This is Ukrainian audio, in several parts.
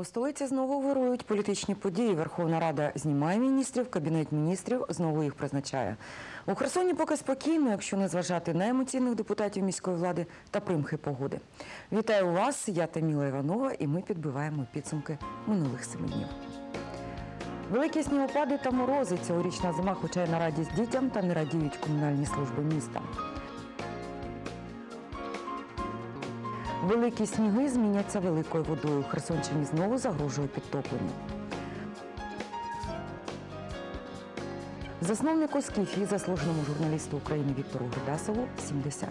У столиці знову вирують політичні події. Верховна Рада знімає міністрів, Кабінет міністрів знову їх призначає. У Херсоні поки спокійно, якщо не зважати на емоційних депутатів міської влади та примхи погоди. Вітаю вас, я Таміла Іванова, і ми підбиваємо підсумки минулих семи днів. Великі снігопади та морози. Цьогорічна зима, хоча й на радість дітям, та не радіють комунальні служби міста. Великі сніги зміняться великою водою. Херсонщині знову загрожує підтоплення. Засновнику Скіфії, заслуженому журналісту України Віктору Гридасову 70.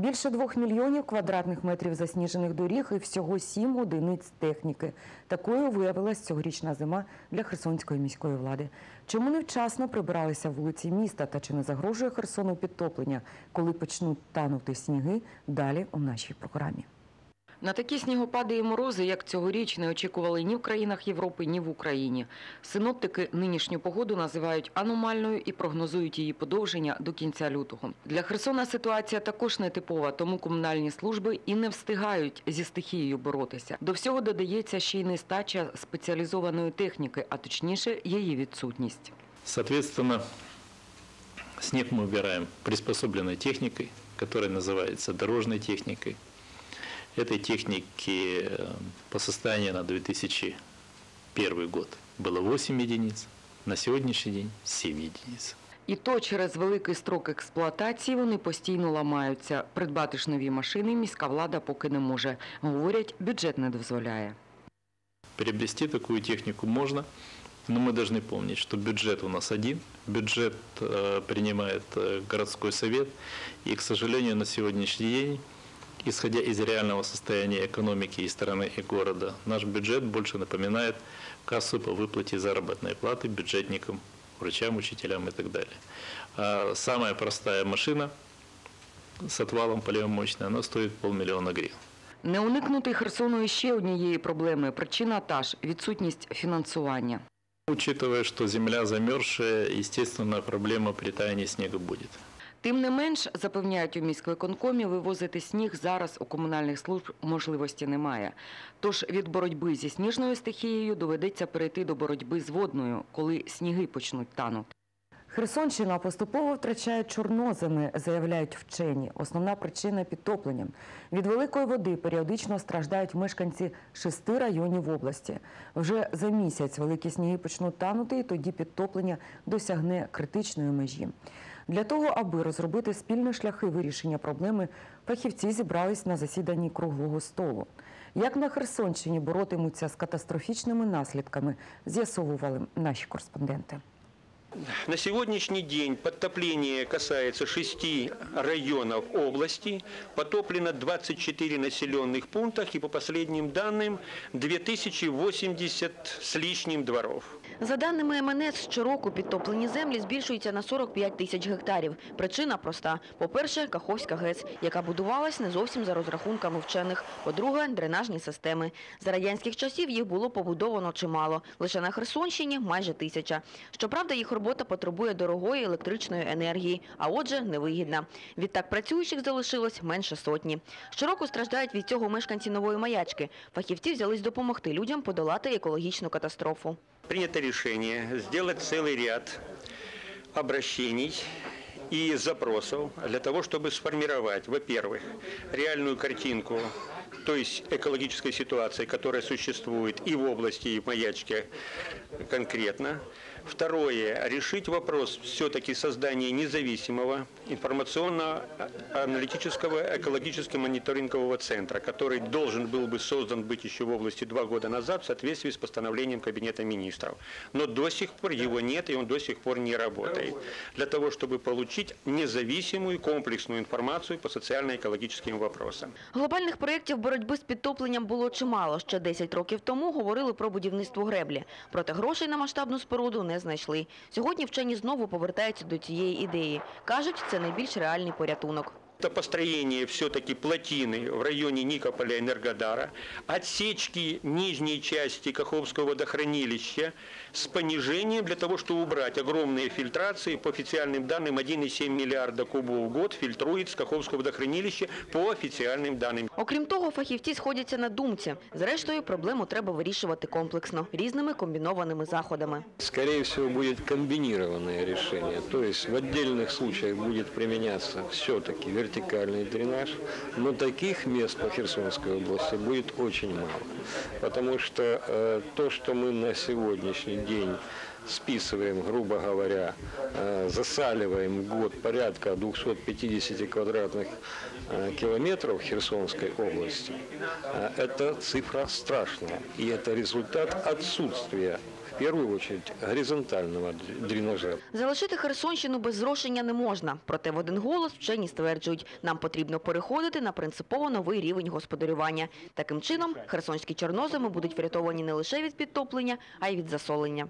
Більше двох мільйонів квадратних метрів засніжених доріг і всього сім одиниць техніки. Такою виявилась цьогорічна зима для Херсонської міської влади. Чому невчасно прибиралися вулиці міста та чи не загрожує Херсону підтоплення, коли почнуть танути сніги? Далі у нашій програмі. На такі снігопади і морози, як цьогоріч, не очікували ні в країнах Європи, ні в Україні. Синоптики нинішню погоду називають аномальною і прогнозують її подовження до кінця лютого. Для Херсона ситуація також нетипова, тому комунальні служби і не встигають зі стихією боротися. До всього додається ще й нестача спеціалізованої техніки, а точніше її відсутність. Соответственно, снег мы убираем приспособленной техникой, которая называется дорожной техникой Этой техники э, по состоянию на 2001 год было 8 единиц, на сегодняшний день 7 единиц. І то через великий строк експлуатації вони постійно ламаються. Придбати ж нові машини міська влада поки не може. Говорять, бюджет не дозволяє. Приобрести такую технику можно, но мы должны помнить, что бюджет у нас один, бюджет э, принимает э, городской совет, и, к сожалению, на сегодняшний день, исходя из реального состояния экономики и страны, и города, наш бюджет больше напоминает кассу по выплате заработной платы бюджетникам, врачам, учителям и так далее. А самая простая машина с отвалом полевомощной, она стоит полмиллиона гривен. Не уникнути Херсону іще однієї проблеми. Причина та ж – відсутність фінансування. Учитывая, что земля замерзшая, естественно, проблема при таянии снега будет. Тим не менш, запевняють у міськвиконкомі, вивозити сніг зараз у комунальних служб можливості немає. Тож від боротьби зі сніжною стихією доведеться перейти до боротьби з водною, коли сніги почнуть танути. Херсонщина поступово втрачає чорноземи, заявляють вчені. Основна причина підтоплення. Від великої води періодично страждають мешканці шести районів області. Вже за місяць великі сніги почнуть танути, і тоді підтоплення досягне критичної межі. Для того, аби розробити спільні шляхи вирішення проблеми, фахівці зібрались на засіданні круглого столу. Як на Херсонщині боротимуться з катастрофічними наслідками, з'ясовували наші кореспонденти. На сегодняшний день подтопление касается шести районов области. Потоплено 24 населенных пунктах и по последним данным 2080 с лишним дворов. За даними МНС, щороку підтоплені землі збільшуються на 45 тисяч гектарів. Причина проста. По-перше, Каховська ГЕС, яка будувалась не зовсім за розрахунками вчених. По-друге, дренажні системи. За радянських часів їх було побудовано чимало. Лише на Херсонщині майже тисяча. Щоправда, їх робота потребує дорогої електричної енергії, а отже, невигідна. Відтак працюючих залишилось менше сотні. Щороку страждають від цього мешканці нової маячки. Фахівці взялись допомогти людям подолати екологічну катастрофу. Принято решение сделать целый ряд обращений и запросов для того, чтобы сформировать, во-первых, реальную картинку той с- экологической ситуации, которая существует и в области, и в маячке конкретно. Второе, решить вопрос все-таки создания независимого информационно-аналитического экологически мониторингового центра, который должен был бы создан быть еще в области два года назад в соответствии с постановлением Кабинета министров. Но до сих пор его нет, и он до сих пор не работает. Для того, чтобы получить независимую комплексную информацию по социально-экологическим вопросам. Глобальних проєктів боротьби з підтопленням було чимало. Ще 10 років тому говорили про будівництво греблі. Проте грошей на масштабну споруду не знайшли. Сьогодні вчені знову повертаються до цієї ідеї. Кажуть, це найбільш реальний порятунок. Это построение все-таки плотины в районе Никополя и Энергодара, отсечки нижней части Каховского водохранилища с понижением для того, чтобы убрать огромные фильтрации. По официальным данным, 1,7 миллиарда кубов в год фильтрует с Каховского водохранилища по официальным данным. Окрім того, фахівці сходяться на думці. Зрештою, проблему треба вирішувати комплексно, різними комбінованими заходами. Скорее всего, будет комбинированное решение. То есть в отдельных случаях будет применяться все-таки вертикальный дренаж, но таких мест по Херсонской области будет очень мало. Потому что э, то, что мы на сегодняшний день списываем, грубо говоря, э, засаливаем год порядка 250 квадратных э, километров Херсонской области, э, это цифра страшная. И это результат отсутствия, первую очередь, горизонтального дренажа. Залишити Херсонщину без зрошення не можна. Проте в один голос вчені стверджують, нам потрібно переходити на принципово новий рівень господарювання. Таким чином, херсонські чорноземи будуть врятовані не лише від підтоплення, а й від засолення.